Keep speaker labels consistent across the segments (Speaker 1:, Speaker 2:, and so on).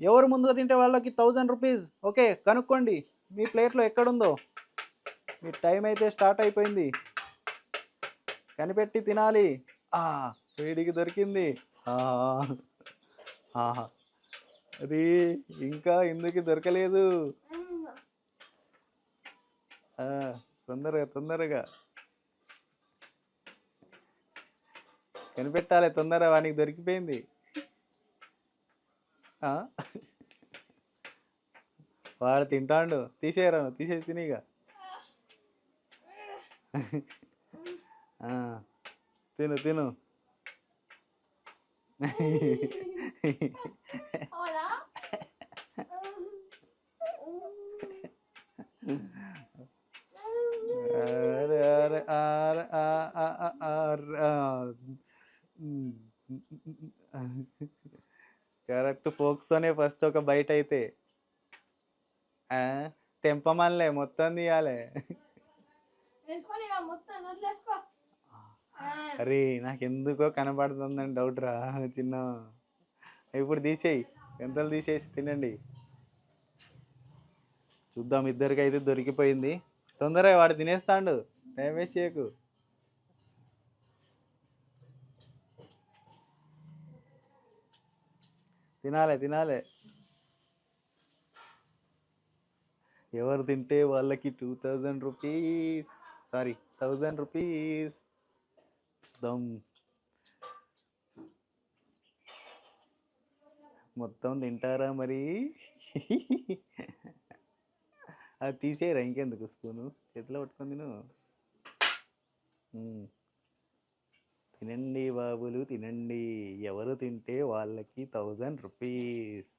Speaker 1: ఎవరు ముందుగా తింటే వాళ్ళకి థౌజండ్ రూపీస్? ఓకే కనుక్కోండి. మీ ప్లేట్లో ఎక్కడుందో? మీ టైం అయితే స్టార్ట్ అయిపోయింది. కనిపెట్టి తినాలి. ఆ, వీడికి దొరికింది. అది ఇంకా ఇందుకు దొరకలేదు? తొందరగా తొందరగా. కనిపెట్టాలి తొందరగా వానికి దొరికిపోయింది. వాడు తింటాండు. తీసేయరా నువ్వు, తీసేసి తినిగా ఆ, తిను తిను. కరెక్ట్ ఫోక్స్తోనే ఫస్ట్ ఒక బయట అయితే ఆ, తెంపమనిలే మొత్తం తీయాలి. అరే నాకు ఎందుకో కనబడుతుందని డౌట్ రా చిన్న. ఇప్పుడు తీసేయి ఎంతలు తీసేసి తినండి. చూద్దాం ఇద్దరికి అయితే దొరికిపోయింది. తొందరగా వాడు తినేస్తాడు. టైం వేస్ట్ చేయకు. తినాలే తినాలే. ఎవరు తింటే వాళ్ళకి two thousand rupees sorry thousand rupees dum. మొత్తం తింటారా మరి? అది తీసేయరా ఇంకెందుకు స్పూను? చేతిలో పట్టుకొని తిను. తినండి బాబులు తినండి. ఎవరు తింటే వాళ్ళకి థౌజండ్ రూపీస్.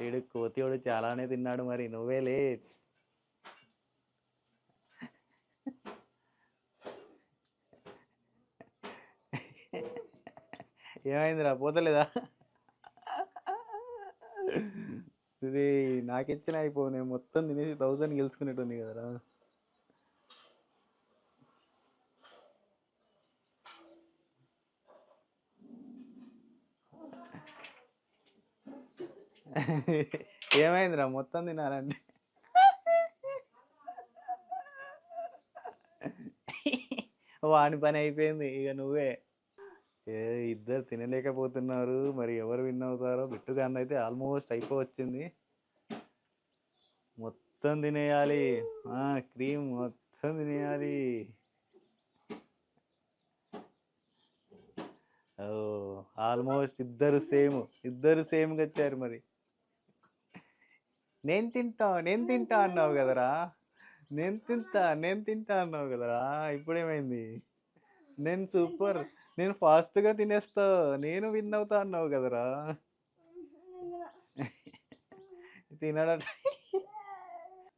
Speaker 1: వీడు కోతివాడు చాలానే తిన్నాడు మరి నువ్వే లేట్ ఏమైందిరా పోతలేదా? ఇది నాకిచ్చిన అయిపో నేను మొత్తం తినేసి థౌజండ్ గెలుచుకునేటుంది కదరా. ఏమైందిరా? మొత్తం తినాలండి వాని పని అయిపోయింది. ఇక నువ్వే. ఏ ఇద్దరు తినలేకపోతున్నారు. మరి ఎవరు విన్ అవుతారో బిట్టుగా అయితే ఆల్మోస్ట్ అయిపోవచ్చింది. మొత్తం తినేయాలి. క్రీమ్ మొత్తం తినేయాలి. ఓ ఆల్మోస్ట్ ఇద్దరు సేమ్. ఇద్దరు సేమ్గా వచ్చారు మరి. నేను తింటా నేను తింటా అన్నావు కదరా. నేను తింటా నేను తింటా అన్నావు కదరా. ఇప్పుడేమైంది? నేను సూపర్. నేను ఫాస్ట్గా తినేస్తా. నేను విన్ అవుతా అన్నావు కదరా. తినడట.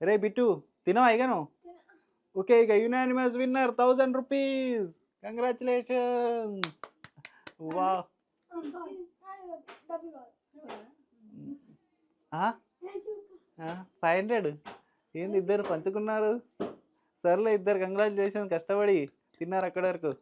Speaker 1: రే బిట్టు తినవా ఇగను ఓకే ఇక unanimous winner thousand rupees congratulations వా ఫైవ్ హండ్రెడ్. ఏంది ఇద్దరు పంచుకున్నారు? సర్లే ఇద్దరు కంగ్రాచులేషన్స్. కష్టపడి తిన్నారు అక్కడి వరకు.